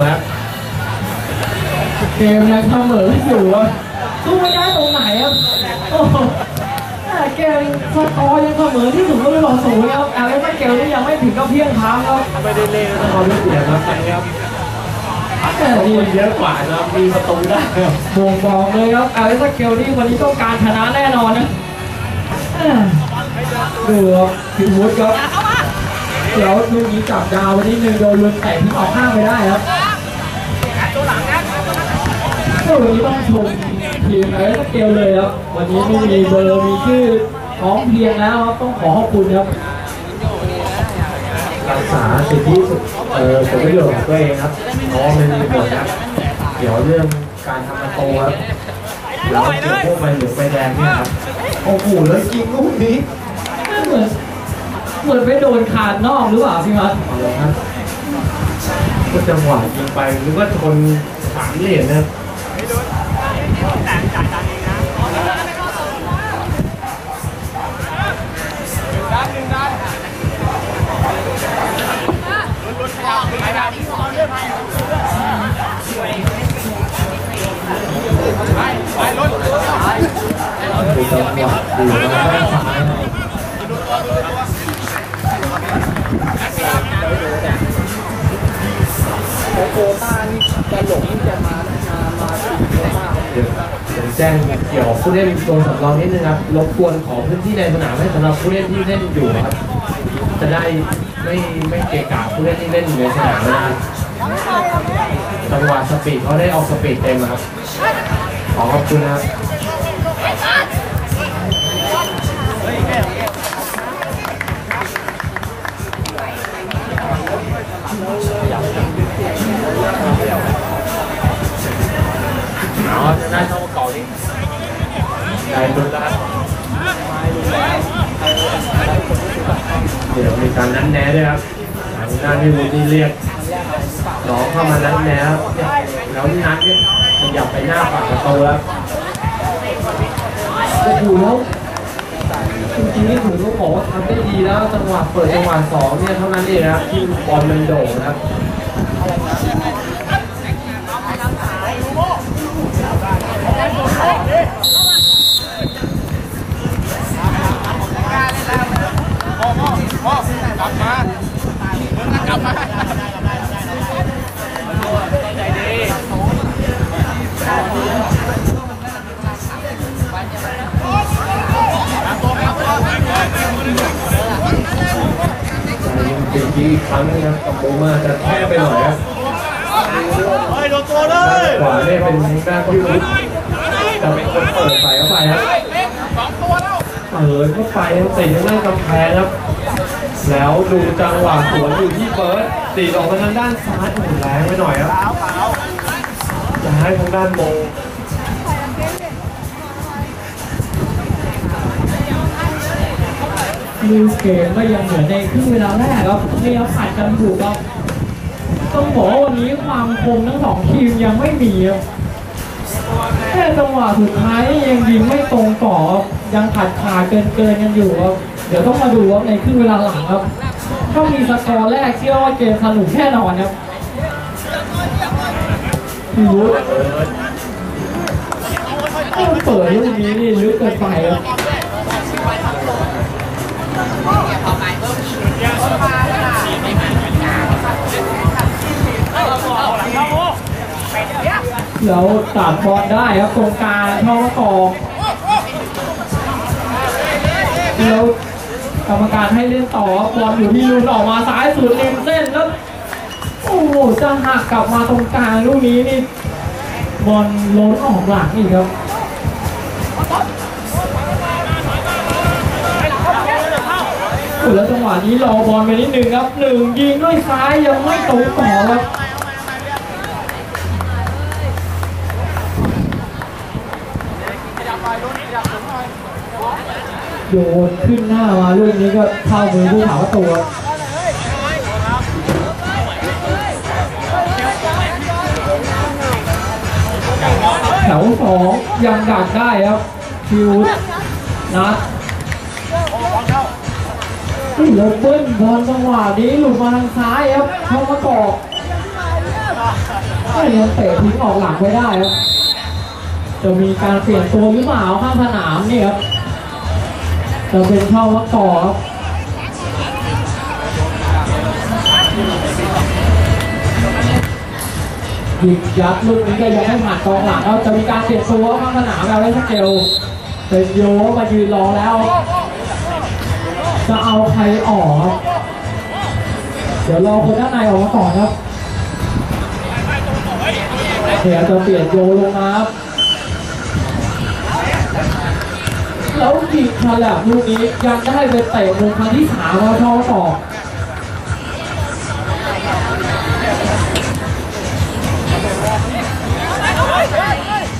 ครับเกมยังเสมออยู่อะสู้ไม่ได้ตรงไหนครับโอ้โหแต่เกมสกอร์ยังเสมอที่สุดก็ไม่บอกศูนย์ครับแอลเลนเกลนี่ยังไม่ถึงกับเพียงพร้ำครับไม่ได้เล่นต้องเอาเรื่องเสียครับนะครับแต่นี่คนเยอะกว่านะครับมีประตูได้ครับบ่งบอกเลยครับแอลเลนเกลนี่วันนี้ต้องการชนะแน่นอนนะแม่ดูครับพิวุฒิครับเดี๋ยวลูกนี้จับดาววันนี้หนึ่งโดนลุนแตะที่ออกข้างไปได้ครับ ก็วันนี้ต้องชมทีมแอลเลนเกลเลยครับ วันนี้ไม่มีเบอร์มีชื่อของเพียงแล้วครับต้องขอขอบคุณครับรักษาสิทธิเอ่อผลประโยชน์ของตัวเองครับเพราะว่มันมีผลนะเดี๋ยวเรื่องการทำประตูครับแล้วเจอพวกใบเหลืองใบแดงเนี่ยครับโอ้โหแล้วยิงลูกนี้เหมือนเหมือนไปโดนคานนอกหรือเปล่าพี่มัดเอาละ ก็จังหวะยิงไปหรือว่าชนสามเหรียญนะครับคือจังหวะดีมากด้านซ้าย นะครับเดี๋ยวเดี๋ยวแจ้งเกี่ยวกับผู้เล่นตรงสำรองนิดนึงครับรบกวนขอพื้นที่ในสนามให้สำหรับผู้เล่นที่เล่นอยู่ครับ จะได้ไม่ไม่เกะกะผู้เล่นที่เล่นอยู่ในสนามนะครับจังหวะสปีดเขาได้ออกสปีดเต็มครับขอขอบคุณนะครับ จะได้เข้ามาเก่านี่ได้ลุ้นแล้วครับเดี๋ยวมีการนัดแนะด้วยครับทางด้าที่มูที่เรียกน้องเข้ามานัดแนะครับแล้วนัดเนี่ยขยับไปหน้าปากประตูแล้วโอ้โหแล้วจริงๆนี่ผมต้องบอกว่าทำได้ดีแล้วจังหวะเปิดจังหวะสองเนี่ยเท่านั้นเองนะครับที่บอลมันโด่งนะครับ อีกครั้งนะครับกับโบมาจะแทบไปหน่อยครับเฮ้ยโดนตัวเลยขวาเนี่ยเป็นด้าที่ จะเป็นคนเปิดใส่เข้าไปครับเปิดเข้าไปติดทางด้านกำแพงครับ แล้วดูจังหวะสวนอยู่ที่เฟิร์สตีออกมาทางด้านซ้ายโอ้โหแรงไปหน่อยครับจะให้ทางด้านโบลูกเกมก็ยังเหมือนในครึ่งเวลาแรกครับพยายามผัดกันถูกครับต้องบอกว่าวันนี้ความคมทั้งสองทีมยังไม่มีครับ แค่จังหวะสุดท้ายยังยิงไม่ตรงต่อบยังขาดขาดเกินเกินกันอยู่ครับเดี๋ยวต้องมาดูว่าในครึ่งเวลาหลังครับ ถ้ามีสกอร์แรกเชื่อว่าเกมสนุกแน่นอนครับพี่วุฒิเปิดลูกนี้นี่ลึกเกินไปครับ แล้วตัดบอลได้ครับตรงกลางช่องกองแล้วกรรมการให้เล่นต่อบอลอยู่ที่ลุนออกมาซ้ายสุดเล็มเส้นแล้วโอ้โหจะหักกลับมาตรงกลางลูกนี้นี่บอลล้นออกหลังอีกครับแล้วจังหวะนี้รอบอลไปนิดนึงครับหนึ่งยิงด้วยซ้ายยังไม่ตรงต่อครับ โยนขึ้นหน้ามาลูกนี้ก็เข้ามือผู้ผาประตูครับแถวสองยังดักได้ครับฟิวส์นัดเฮ้ยแล้วเบิ้ลบอลจังหวะนี้หลุดมาทางซ้ายครับเข้ามากอกไม่ยังเตะทิ้งออกหลังไว้ได้ครับจะมีการเปลี่ยนตัวหรือเปล่าข้างสนามนี่ครับ จะเป็นช่องวัดต่อครับหยิบยัดลูกนี้ก็ยังไม่ผ่านกองหลังเราจะมีการเปลี่ยนตัวข้างสนามแล้วได้สเกลเป็นโยมายืนรอแล้ว จะเอาใครออก เดี๋ยวรอคนด้านในออกมาก่อนครับเดี๋ยวจะเปลี่ยนโยลงมาครับ แล้วยิงคาแลบลูกนี้ยังได้ไปเตะมุมครั้งที่สามแล้วช่องต่อ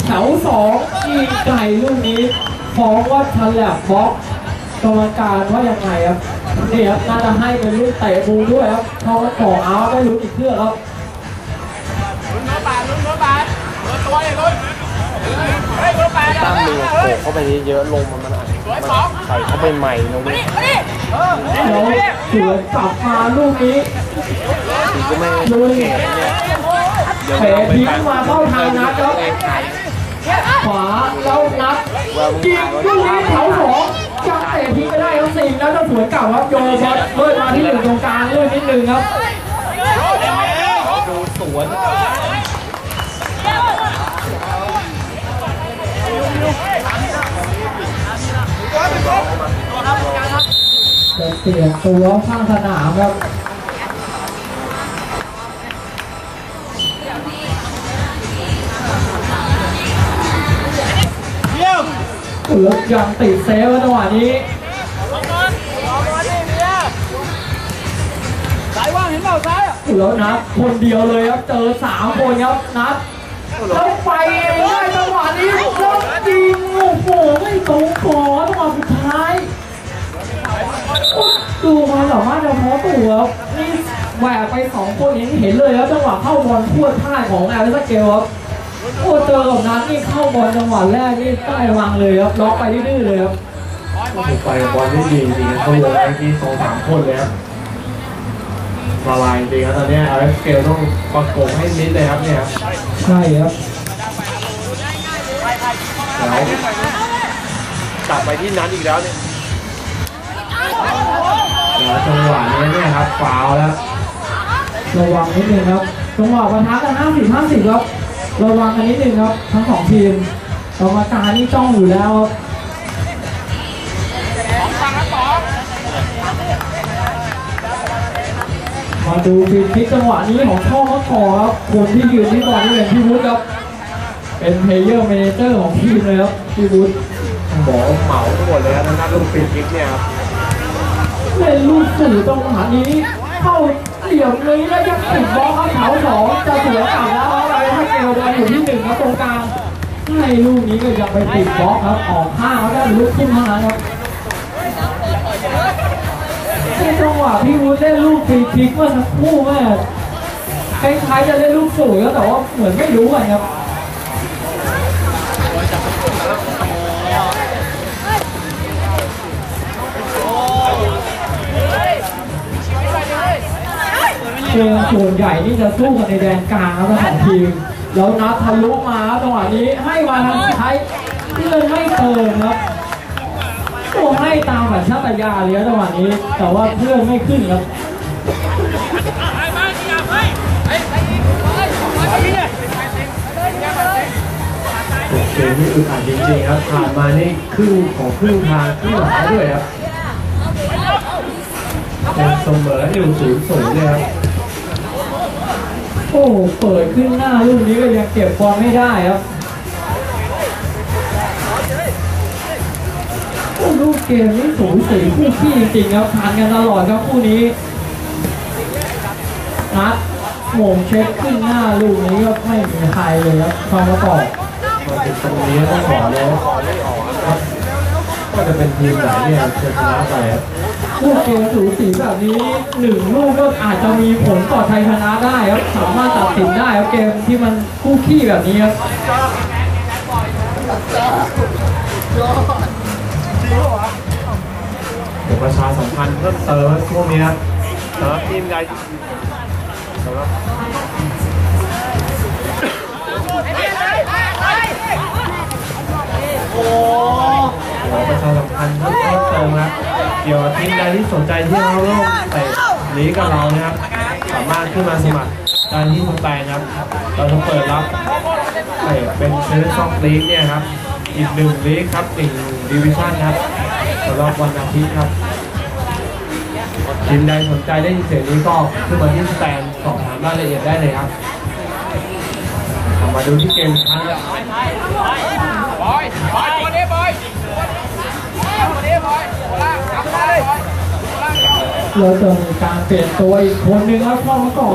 แถวสองยิงไก่ลูกนี้ฟ้องว่าคาแลบบล็อกกรรมการว่ายังไงครับเนี่ยน่าจะให้เป็นลูกเตะมุมด้วยครับช่องต่อเอาได้ลุ้นอีกเครื่องครับาทตั้งมือโขกเข้าไปเยอะๆลมมันมันอาจมันใส่เข้าไปใหม่นะเว้ยแล้วสวนกลับมาลูกนี้ทีก็ไม่ลุยเดี๋ยวเตะเราไปทิ้งฟังมาเข้าทางนัดครับขวาแล้วนัดยิงลูกนี้แถวสองยังเตะทิ้งไม่ได้ครับสิงแล้วจะสวนกลับครับโยนบอลเลื่อนมาที่หนึ่งตรงกลางเลื่อนนิดนึงครับดูสวน เปลี่ยนตัวข้างสนามครับเยี่ยมเอือกยังติดเซฟจังหวะนี้สายว่างเห็นเปล่าซ้ายอะแล้วนัดคนเดียวเลยครับ เจอสามคนครับนัด แล้วไปเองได้จังหวะนี้แล้วยิงโอ้โหไม่ตรงขอจังหวะสุดท้ายดูมาสามารถจะพาะตัวครับนี่แหวกไปสองคนเห็นเห็นเลยครับจังหวะเข้าบอลพวดพลาดของแอลเลสเกลครับโอ้เจอกับนัดนี่เข้าบอลจังหวะแรกนี่ใต้วางเลยครับล็อกไปดื้อเลยครับไปบอลได้ดีจริงเขาลงไปที่สองสามคนเลยครับ ละลายจริงครับตอนนี้อเล็กซ์เกลต้องประกบให้มิดเลยครับเนี่ยครับใช่ครับแล้วกลับไปที่นั้นอีกแล้วเนี่ยแล้วจังหวะนี้เนี่ยครับฟาวล์แล้วระวังนิดนึงครับจังหวะประทะกัน50 50ครับระวังกันนิดนึงครับ ทั้งสองทีมกรรมการนี่จ้องอยู่แล้วครับ มาดูฟรีคิกจังหวะนี้ของช่องมะกอครับคนที่ยืนที่บอลนี่เป็นพี่วุฒิครับ เป็นเพลเยอร์เมเนเจอร์ของทีมเลยครับพี่วุฒิบอกว่าเหมาทั้งหมดเลยครับทางด้านลูกฟรีคิกเนี่ยครับเล่นลูกสื่อจังหวะนี้เข้าเหลี่ยมนี้แล้วยังติดบอลครับแถวสองจะสวนกลับแล้วครับอะไรให้เกลเดินอยู่ที่หนึ่งครับตรงกลางให้ลูกนี้ก็ยังไปติดบล็อกครับออกข้างแล้วได้ลุกขึ้นมาครับ ในจังหวะพี่วุฒิเล่นลูกฟรีคิกเมื่อสักครู่แม่คล้ายๆจะเล่นลูกสวยแล้วแต่ว่าเหมือนไม่รู้กันครับเกมส่วนใหญ่นี่จะสู้กันในแดนกลางครับทั้งสองทีม แล้วนัดทะลุมาครับจังหวะนี้ให้มานทางซ้ายเพื่อนไม่เติมครับ ตัวให้ตามแบบชาตยาเลยครับจังหวะนี้ แต่ว่าเพื่อนไม่ขึ้นครับเกมที่อึดอัดจริงๆครับผ่านมานี่ครึ่งของครึ่งทางครึ่งหลังด้วยครับเป็นเสมออยู่ศูนย์ศูนย์เลยครับโอ้เปิดขึ้นหน้าลูกนี้ก็ยังเก็บบอลไม่ได้ครับ ลูกเกมนี้สูสีคู่ขี้จริงๆครับผ่านกันตลอดครับคู่นี้นัดโหม่งเช็คขึ้นหน้าลูกนี้ก็ไม่มีใครเลยครับความประกอบตรงนี้ต้องขอเลยก็จะเป็นทีมไหนเนี่ยจะชนะไปครับลูกเกมสูสีแบบนี้หนึ่งลูกก็อาจจะมีผลต่อไทยชนะได้ครับสามารถตัดสินได้ครับเกมที่มันคู่ขี้แบบนี้ครับ เประชาสัมพันธ์เพิ่มเติมพวกนี้สำหรับทีมใหญ่สำหรับโอ้ประชาสัมพันธ์เพิ่มเติมนะเดี๋ยวทีมใดที่สนใจที่เราร่วมเตะลีกับเรานะครับ สามารถขึ้นมาสมัครการที่สแตนะครับ เราจะเปิดรับเป็นเซเลสซอกลีกเนี่ยครับอีกหนึ่งลีกครับอีกดิวิชั่นครับ สำหรับวันอาทิตย์ครับทีมใดสนใจได้ยินเสียงนี้ก็ขึ้นมาที่สแตนสอบถามรายละเอียดได้เลยครับเอามาดูที่เกมอีกครั้งครับบอยบอยตัวนี้บอยตัวนี้บอยตัวล่างกลับมาเลยบอยตัวล่างเราจะมีการเปลี่ยนตัวอีกคนนึงครับเข้ามาก่อ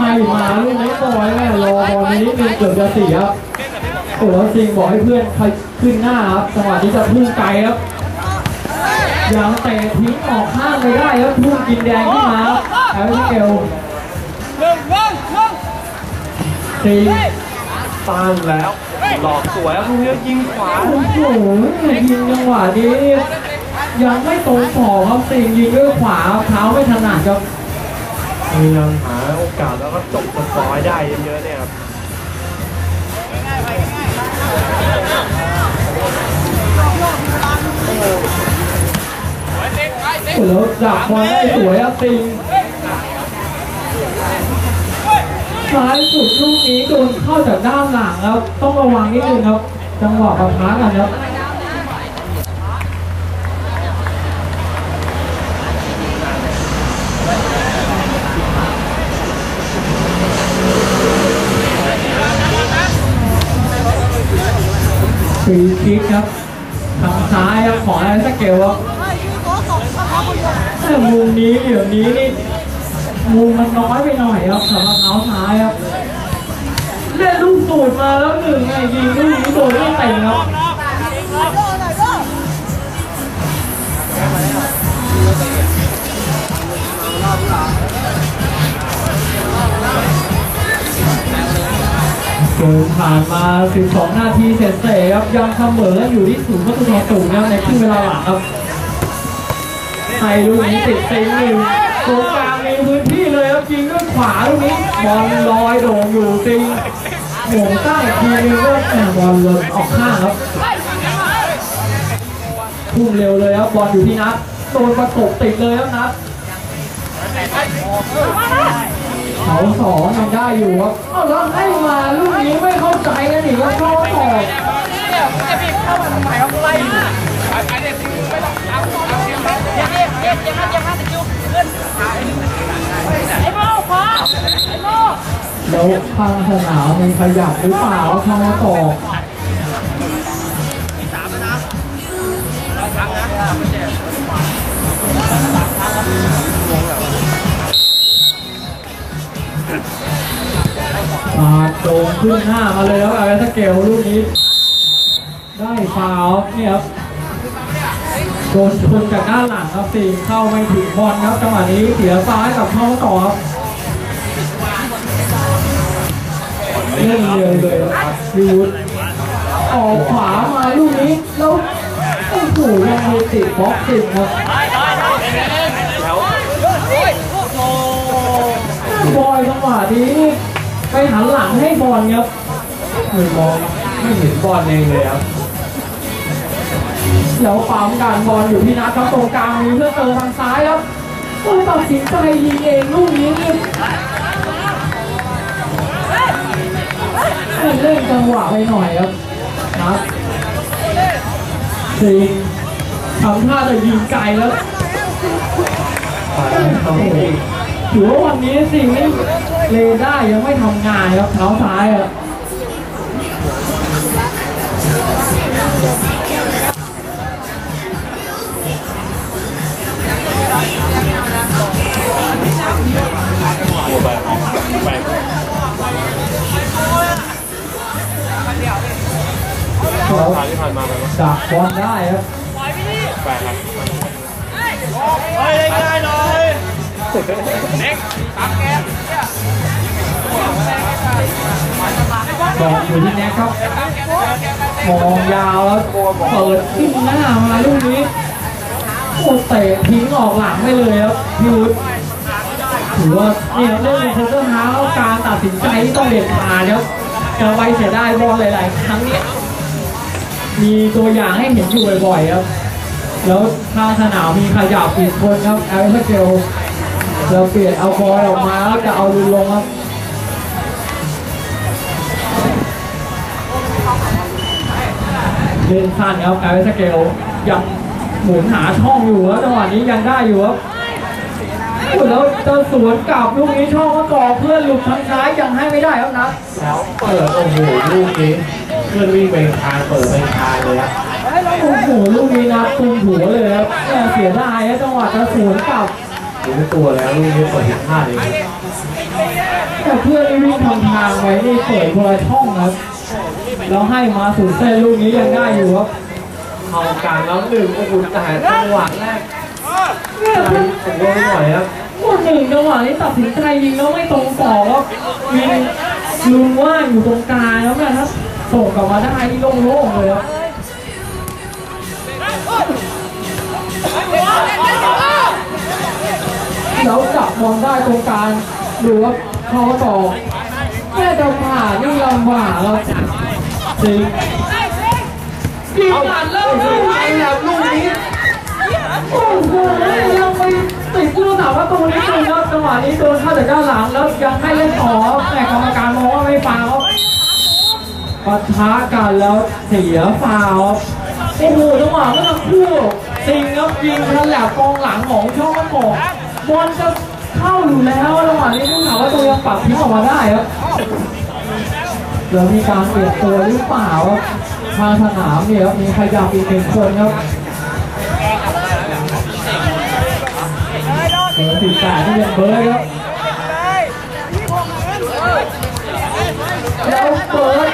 ให้มาลูกนี้บอยแม่รอบอลนี้นิดนึงเกือบจะเสียครับโอ้แล้วซิงบอกให้เพื่อนใครขึ้นหน้าครับจังหวะนี้จะพุ่งไกลครับยังเตะทิ้งออกข้างไปได้ครับพุ่งกินแดงขึ้นมาครับแอลเกลหนึ่งหนึ่งหนึ่งซิงตั้งแล้วหลอกสวยครับลูกนี้ยิงขวาโอ้โหยิงจังหวะนี้ยังไม่ตรงขอครับสิงยิงด้วยขวาเท้าไม่ถนัดครับ พยายามหาโอกาสแล้วก็จบสกอร์ให้ได้เยอะๆเนี่ยครับเต็มไปเต็มโอ้แล้วดักบอลได้สวยครับสิงซ้ายสุดลูกนี้โดนเข้าจากด้านหลังครับ ต้องระวังนิดนึงครับ จังหวะปะทะกันครับ ฟรีคิกครับทางซ้ายครับขออะไรสักเกลว่าแต่มุมนี้เดี๋ยวนี้นี่มุมมันน้อยไปหน่อยครับสำหรับเท้าซ้ายครับเล่นลูกสูตรมาแล้วหนึ่งไงยิงลูกนี้โดนไม่เตะครับ เกินผ่านมา 12 นาทีเสร็จๆครับยังเสมออยู่ที่ศูนย์ประตูต่อศูนย์ครับในครึ่งเวลาหลังครับไทยลูกนี้ติดเต็งหนึ่งตรงกลางมีพื้นที่เลยครับยิงด้วยขวาลูกนี้บอลลอยโด่งอยู่จริงโหม่งตั้งทีนึงก็แหม่บอลหล่นออกข้างครับพุ่งเร็วเลยครับบอลอยู่ที่นัดโดนประกบติดเลยครับนัด เขาสองยังได้อยู่ครับเอาแล้วให้มาลูกนี้ไม่เข้าใจกันอีกแล้วเข้าต่อไปไล่ไปเด็กไม่ต้องเอาเอาเทียมไปเจ็บเจ็บเจ็บเจ็บมากเจ็บมากตะคิวขึ้นไอ้โม่ขวาไอ้โม่แล้วข้างสนามมีขยับหรือเปล่าเข้ามาต่อ มาดโดงขึ้นหน้ามาเลยครับอะไรสเกลลูกนี้ ได้ฟาวล์เนี่ยครับโดนชนจากด้านหลังครับตีเข้าไม่ถึงบอลครับจังหวะนี้เสียฟ้าให้กับเข้าต่อครับเล่นเร็วเลยครับพี่วุฒออกขวามาลูกนี้แล้วโอ้โหยังมีติดบล็อกติดครับบอยจังหวะนี้ ไปหันหลังให้บอลครับไม่มองไม่เห็นบอลเองเลยครับแล้วปั๊มการบอลอยู่ที่นัดครับตรงกลางมีเพื่อเติมทางซ้ายครับโอ้ตัดสินใจยิงเองลูกนี้นี่เล่นจังหวะไปหน่อยครับนัดสิงทำท่าจะยิงไกลแล้วฝ่ายต้องเองถือว่าวันนี้สิ่งนี้ เลด้ายังไม่ทำงานครับเท้าซ้ายอะตัวไปไปแล้วทางที่ผ่านมาไปมั้ยดักบอลได้ครับไปครับบอ ลอยู่ที่แน็กครับมองยาวแล้วเปิดขึ้นหน้ามาลูกนี้โอ้เตะทิ้งออกหลังไปเลยครับพี่วุฒิถือว่าเนี่ยเล่นในเซนเตอร์ฮาร์การตัดสินใจที่ต้องเด็ดขาดครับจะไวเสียได้บอลหลาย ๆ ครั้งเนี่ยมีตัวอย่างให้เห็นอยู่บ่อย ๆ ครับ แล้วทางสนามมีขยับอีกคนครับแอลเเกลเราเปลี่ยนเอาบอลออกมาแล้วจะเอาลุนลงครับ เล่นสั้นครับแอลเเกลยังหมุนหาช่องอยู่แล้วจังหวะนี้ยังได้อยู่ครับโอ้แล้วจะสวนกลับลูกนี้ช่องมากอกเพื่อนหลุดทางซ้ายยังให้ไม่ได้ครับนะแล้วเปิดโอ้โหลูกนี้เพื่อนวิ่งไปทางเปิดไปทางเลยครับโอ้โหลูกนี้นัดตุงหัวเลยครับแม่เสียดายครับจังหวะจะสวนกลับรู้ตัวแล้วลูกนี้เปิดผิดพลาดเองแต่เพื่อนนี่วิ่งทำทางไว้นี่เปิดคนละช่องครับ แล้วให้มาสุดเส้นลูกนี้ยังได้อยู่ครับเข้ากลางแล้วหนึ่งโอ้โหแต่จังหวะแรกเนี่ยใจเพื่อนผมว่าไม่หน่อยครับคนหนึ่งจังหวะนี้ตัดสินใจยิงแล้วไม่ตรงต่อครับยิงลุงว่างอยู่ตรงกลางแล้วเนี่ยถ้าส่งกลับมาได้นี่โล่งๆเลยครับแล้วจับบอลได้ตรงกลางดูว่าเขาต่อ แม่จะผ่านนี่ลำบากครับจริงยิงผ่านแล้วโอ้โหไอ้แบบลูกนี้โอ้โหยังไปติดผู้รักษาประตูนิดนึงครับจังหวะนี้โดนเข้าจากด้านหลังแล้วยังให้เล่นต่อแต่กรรมการมองว่าไม่ฟาวปะทะกันแล้วเสียฟาวโอ้โหจังหวะเมื่อสักครู่สิงครับยิงทันแหลกกองหลังของช่องมะกอกบอลจะ เข้าอยู่แล้วจังหวะนี้ผู้รักษาประตูยังปรับทิ้งออกมาได้ครับเดี๋ยวมีการเปลี่ยนตัวหรือเปล่าทางสนามเนี่ยครับมีขยับอีกหนึ่งคนครับเบอร์สิบแปดที่เป็นเบอร์ครับแล้วเปิด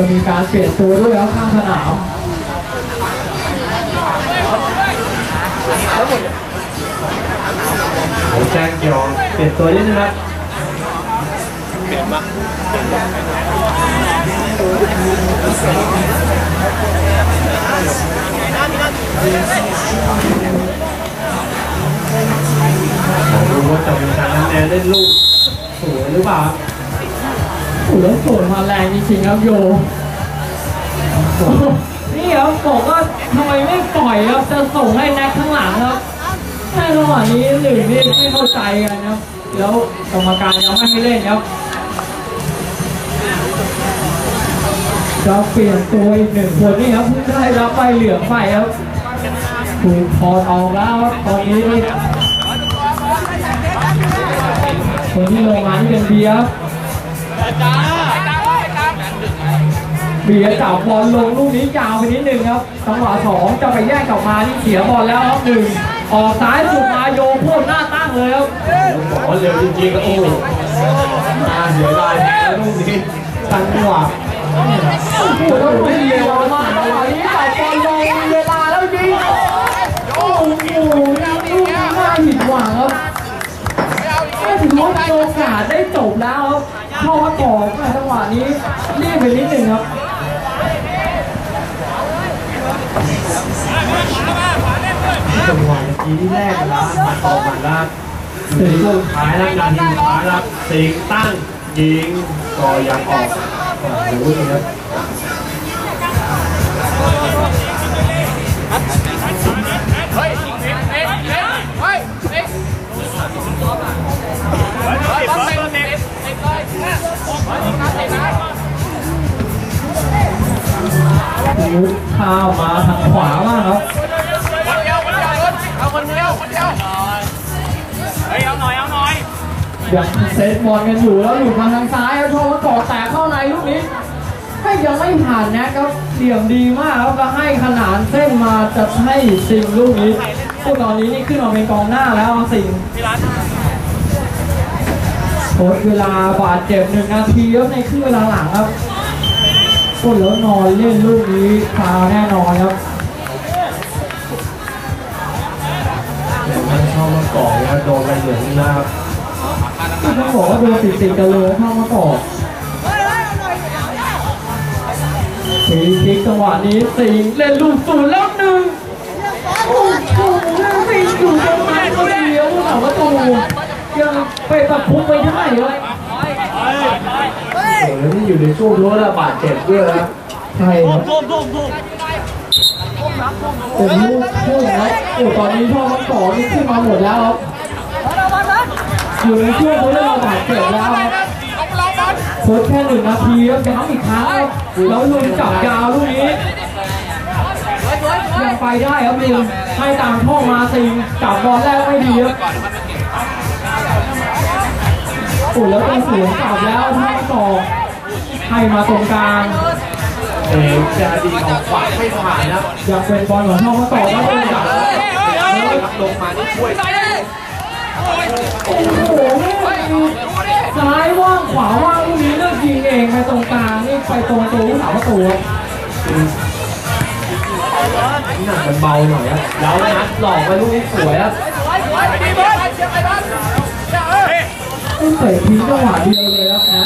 จะมีการเปลี่ยนตัวด้วยครับข้างสนามผมแจ้งเกี่ยวเปลี่ยนตัวนิดนึงครับเปลี่ยนมาดูว่าจะมีการทำแนนเล่นลูกสวยหรือเปล่า หแล้วส่วนมาแรงจริงๆครับโยนี่ครับบอกว่าทำไมไม่ปล่อยครับจะส่งให้แน็กข้างหลังครับแค่ระหว่างนี้หนึ่งนี่ไม่เข้าใจกันครับ แล้วกรรมการยังไม่ให้เล่นครับจะเปลี่ยนตัวอีกหนึ่งคนนี่ครับเพิ่งได้รับใบเหลืองไปครับถูกถอดออกแล้วครับตอนนี้คนที่ลงมาที่เป็นเบียร์ ครับเบียจับบอลลงลูกนี้ยาวไปนิดนึงครับจังหวะสองจะไปแย่งกลับมาที่เสียบอลแล้วครับหนึ่งออกซ้ายสุดมาโยพ่นหน้าตั้งเลยครับบอกว่าเร็วจริงๆก็โอ้โหมาเสียดายแพ้ลูกนี้จังหวะโอ้โหแล้วไม่เร็วมากจังหวะนี้จับบอลลงมีเวลาแล้วยิงโอ้โหลูกนี้น่าผิดหวังครับแค่ถือว่ามีโอกาสได้จบแล้วครับ เข้ามาก่อนในจังหวะนี้เรียบไปนิดหนึ่งครับจังหวะเมื่อกี้ที่แรกนะมาต่อมาแล้วถึงช่วงท้ายแล้วกาทีสุดท้ายแล้วสิงตั้งยิงก็ยังออกโอ้โหครับ้าวมาทางขวามากครับคนเดียวคนเดียวเอาคนเดียวคนเดียวเฮ้ยเอาหน่อยเอาหน่อยยังเซตบอลกันอยู่แล้วหลุดมาทางซ้ายครับโชว์ว่าก่อแตกเข้าในลูกนี้ให้ยังไม่ผ่านนะครับเหลี่ยมดีมากครับแล้วให้ขนานเส้นมาจะให้สิงลูกนี้ตอนนี้นี่ขึ้นมาเป็นกองหน้าแล้วสิงทดเวลาบาดเจ็บหนึ่งนาทีครับในครึ่งเวลาหลังครับ พูดแล้วนอนเล่นลูกนี้ฟาวแน่นอนครับเข้ามาก่อนะโดนใบเหลืองนี่นะครับต้องบอกว่าโดนติดติดกันเลยเข้ามาก่อนตีทิกจังหวะนี้สิงเล่นลูกสูนแล้วหนึ่งโอ้โหแล้วตีอยู่ตรงนั้นก็เดียวหลังประตูยังไปตะคุบไปได้เลย โหแล้วนี่อยู่ในช่วงรั้วระบาดเจ็บด้วยนะใช่ครับโอ้โหพูดแล้วโอ้ตอนนี้ช่องทั้งสองนี่ขึ้นมาหมดแล้วครับอยู่ในช่วงเขาเรียกว่าบาดเจ็บแล้วครับลงลงบอลโค้ชแค่หนึ่งนาทีครับย้ำอีกครั้งครับแล้วลุงจับยาวลูกนี้ยังไปได้ครับลุงให้ตามช่องมาซิงจับบอลแรกไม่ดีครับ โอ้แล้วเป็นสวนกลับแล้วท่าต่อให้มาตรงกลางเออจะดีออกขวาไม่ผ่านนะครับยังเป็นบอลของช่องมาต่อแล้วเป็นจับครับลงมานี่ช่วยโอ้โหซ้ายว่างขวาว่างลูกนี้เลือกยิงเองไปตรงกลางนี่ไปตรงตัวผู้สาวประตูครับหนักมันเบาหน่อยแล้วนัดหลอกไปลูกนี้สวยครับไปดีบอลเต้องเตะทิ้งจังหวะเดียวเลยครับนะ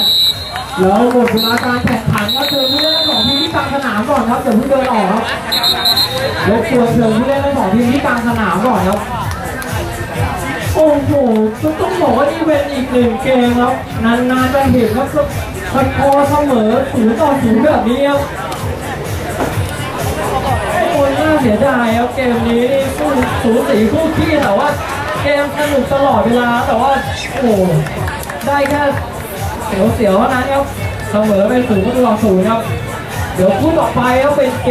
แล้วหมดเวลาการแข่งขันก็เชิญผู้เล่นทั้งสองทีมที่กลางสนามก่อนครับอย่าเพิ่งเดินออกครับรบกวเชิญผู้เล่นทั้งสองทีมที่กลางสนามก่อนครับโอ้โหต้องบอกว่านี่เป็นอีกหนึ่งเกมครับนานๆจะเห็นครับสกอร์เสมอศูนย์ต่อศูนย์แบบนี้ครับโอ้ยน่าเสียดายครับเกมนี้นี่คู่สูสีคู่ขี้แต่ว่า เกมสนุกตลอดเวลาแต่ว่าโอ้ได้แค่เสียวๆเท่านั้นครับเสมอเป็นศูนย์ต่อศูนย์ครับ เดี๋ยวคู่ต่อไปก็เป็นเกม